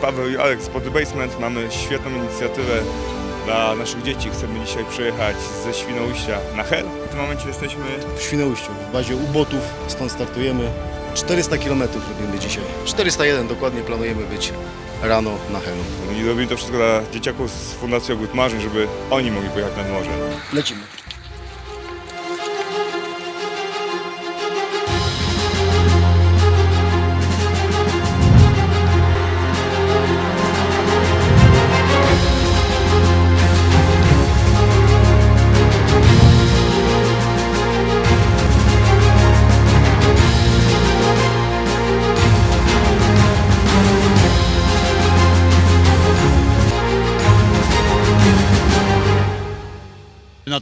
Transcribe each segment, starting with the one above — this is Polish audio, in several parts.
Paweł i Aleks z Body Basement. Mamy świetną inicjatywę dla naszych dzieci. Chcemy dzisiaj przyjechać ze Świnoujścia na Hel. W tym momencie jesteśmy w Świnoujściu, w bazie Ubotów, stąd startujemy. 400 km robimy dzisiaj. 401 dokładnie planujemy być rano na Helu. i robimy to wszystko dla dzieciaków z Fundacji Ogród Marzeń, żeby oni mogli pojechać nad morze. Lecimy.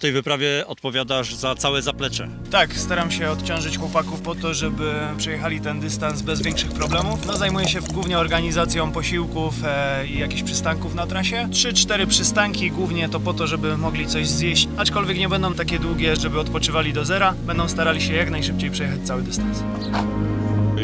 Tej wyprawie odpowiadasz za całe zaplecze. Tak, staram się odciążyć chłopaków po to, żeby przejechali ten dystans bez większych problemów. No, zajmuję się głównie organizacją posiłków e, i jakichś przystanków na trasie. 3-4 przystanki, głównie to po to, żeby mogli coś zjeść, aczkolwiek nie będą takie długie, żeby odpoczywali do zera. Będą starali się jak najszybciej przejechać cały dystans.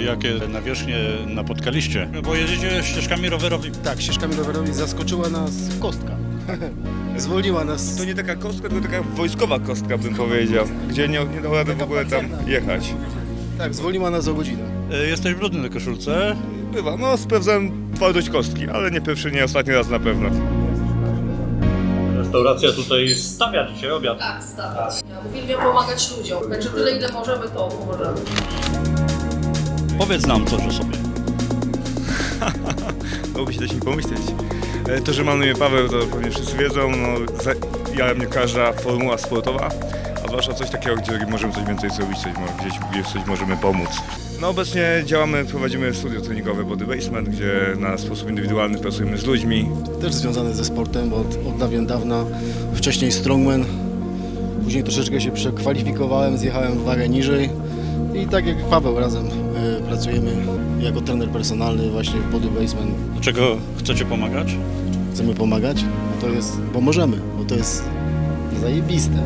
Jakie nawierzchnie napotkaliście? Bo jedziecie ścieżkami rowerowymi. Tak, ścieżkami rowerowymi zaskoczyła nas kostka. Zwolniła nas. To nie taka kostka, tylko taka wojskowa kostka bym powiedział, gdzie nie, nie dało rady w ogóle tam jechać. Tak, zwolniła nas o godzinę. E, Jesteś brudny na koszulce. Bywa, no sprawdzałem twardość kostki, ale nie pierwszy, nie ostatni raz na pewno. Restauracja tutaj stawia dzisiaj obiad. Tak, stawiam. Ja uwielbiam pomagać ludziom. Znaczy tyle, ile możemy, to pomożemy. Powiedz nam coś o sobie. Dałoby się też nie pomyśleć. E, To, że mam na imię Paweł, to pewnie wszyscy wiedzą. No, ja mnie każda formuła sportowa, a zwłaszcza coś takiego, gdzie możemy coś więcej zrobić, coś, gdzieś, gdzieś coś możemy pomóc. No obecnie działamy, prowadzimy studio treningowe Body Basement, gdzie na sposób indywidualny pracujemy z ludźmi. Też związane ze sportem od, od dawien dawna. Wcześniej strongman. Później troszeczkę się przekwalifikowałem, zjechałem w wagę niżej. I tak jak Paweł razem pracujemy jako trener personalny właśnie w Body Basement. Dlaczego chcecie pomagać? Chcemy pomagać, bo to jest, bo możemy, bo to jest zajebiste.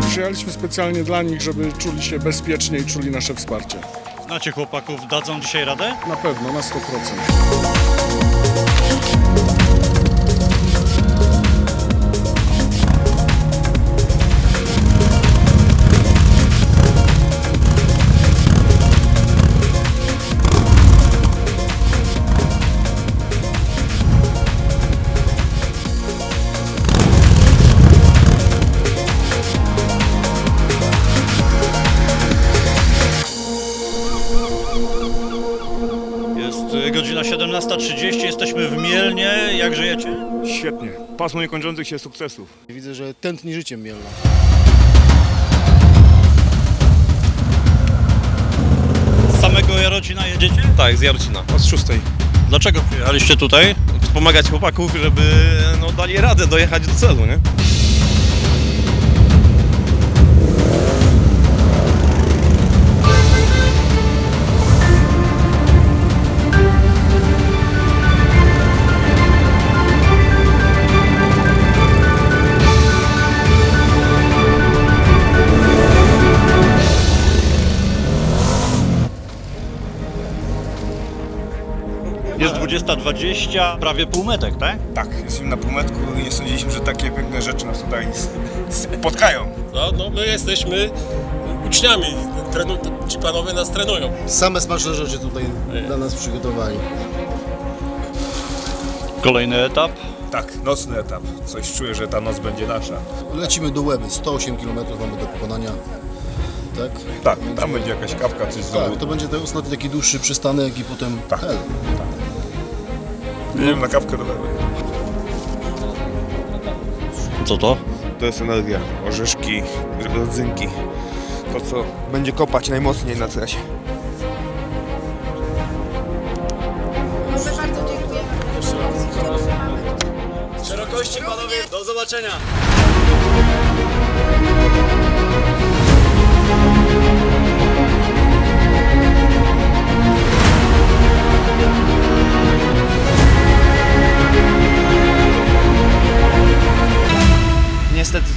Przyjechaliśmy specjalnie dla nich, żeby czuli się bezpiecznie i czuli nasze wsparcie. Znacie chłopaków, dadzą dzisiaj radę? Na pewno, na 100%. Godzina 17.30, jesteśmy w Mielnie. Jak żyjecie? Świetnie. Pasmo niekończących się sukcesów. Widzę, że tętni życiem Mielna. Z samego Jarocina jedziecie? Tak, z Jarocina, od szóstej. Dlaczego przyjechaliście tutaj? Wspomagać chłopaków, żeby no, dali radę dojechać do celu, nie? 20.20, prawie półmetek, tak? Tak, jesteśmy na półmetku i nie sądziliśmy, że takie piękne rzeczy nas tutaj spotkają. No, no my jesteśmy uczniami, Trenu, ci panowie nas trenują. Same smaczne rzeczy tutaj dla nas przygotowali. Kolejny etap. Tak, nocny etap. Coś czuję, że ta noc będzie nasza. Lecimy do Łeby, 108 km mamy do pokonania. Tak? Tak, tam będzie jakaś kawka, coś z Tak, domu. to będzie ten ostatni taki dłuższy przystanek i potem Tak. hel. Jedziemy na kawkę do lewej. Co to? To jest energia, orzeszki, rodzynki. To, co będzie kopać najmocniej na trasie. Proszę bardzo, dziękujemy. Szerokości panowie, do zobaczenia!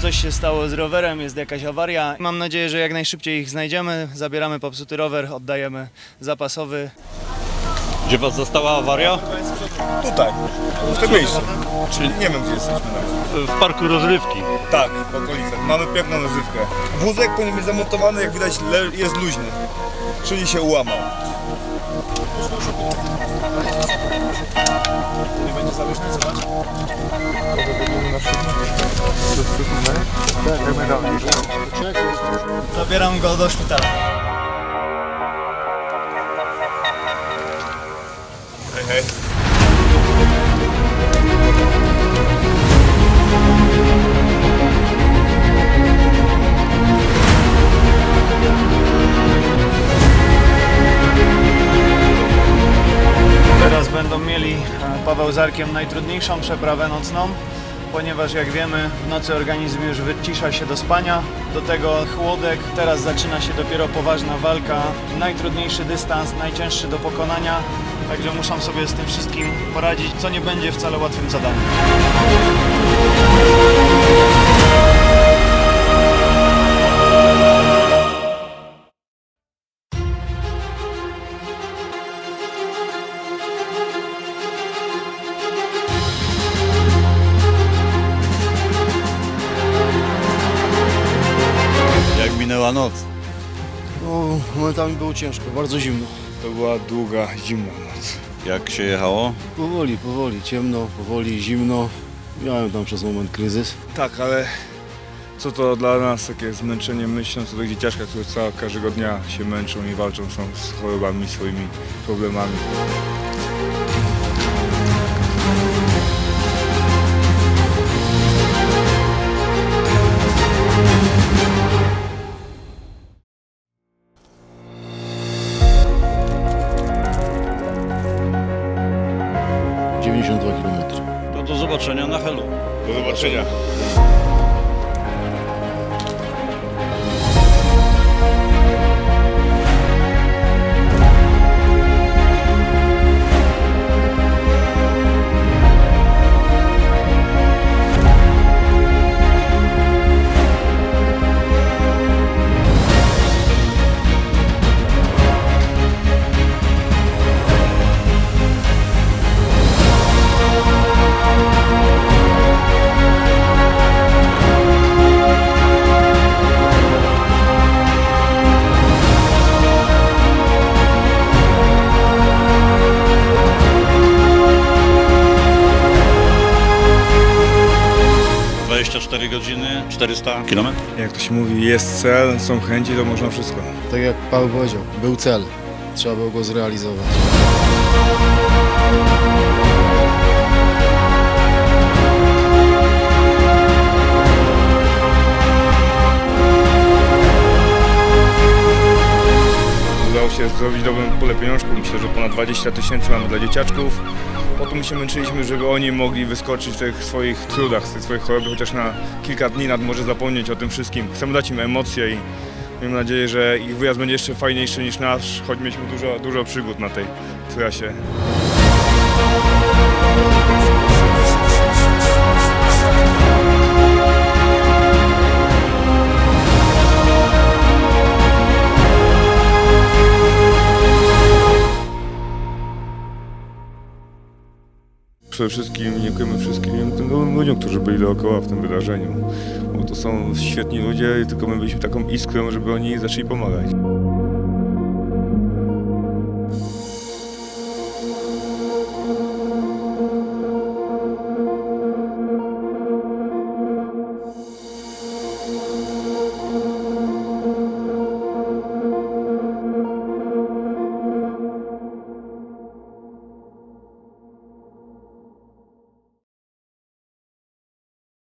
Coś się stało z rowerem, jest jakaś awaria. Mam nadzieję, że jak najszybciej ich znajdziemy. Zabieramy popsuty rower, oddajemy zapasowy. Gdzie was zastała awaria? Tutaj, w tym miejscu. Czyli nie wiem, gdzie jesteśmy nawet. W parku rozrywki. Tak, w okolicach. Mamy piękną rozrywkę. Wózek powinien być zamontowany, jak widać jest luźny. Czyli się ułamał. Zabieram go do szpitala. Hej, hej. Paweł z Arkiem najtrudniejszą przeprawę nocną, ponieważ jak wiemy w nocy organizm już wycisza się do spania, do tego chłodek, teraz zaczyna się dopiero poważna walka, najtrudniejszy dystans, najcięższy do pokonania, także muszą sobie z tym wszystkim poradzić, co nie będzie wcale łatwym zadaniem. Minęła noc? No, momentami było ciężko, bardzo zimno. To była długa, zimna noc. Jak się jechało? Powoli, powoli, ciemno, powoli, zimno. Miałem tam przez moment kryzys. Tak, ale co to dla nas takie zmęczenie myślą, co do dzieciaczka, które cała, każdego dnia się męczą i walczą są z chorobami, swoimi problemami. – zobaczenia na Helu. Do zobaczenia. 24 godziny, 400 km. Jak to się mówi, jest cel, są chęci, to można wszystko. Tak jak Paweł powiedział, był cel. Trzeba było go zrealizować. Udało się zrobić dobrą pulę pieniążków. Myślę, że ponad 20 tysięcy mamy dla dzieciaczków. Potem się męczyliśmy, żeby oni mogli wyskoczyć w tych swoich trudach, w tych swoich chorobach, chociaż na kilka dni nad może zapomnieć o tym wszystkim. Chcemy dać im emocje i mam nadzieję, że ich wyjazd będzie jeszcze fajniejszy niż nasz, choć mieliśmy dużo, dużo przygód na tej trasie. Przede wszystkim dziękujemy wszystkim tym ludziom, którzy byli dookoła w tym wydarzeniu. Bo to są świetni ludzie, tylko my byliśmy taką iskrą, żeby oni zaczęli pomagać.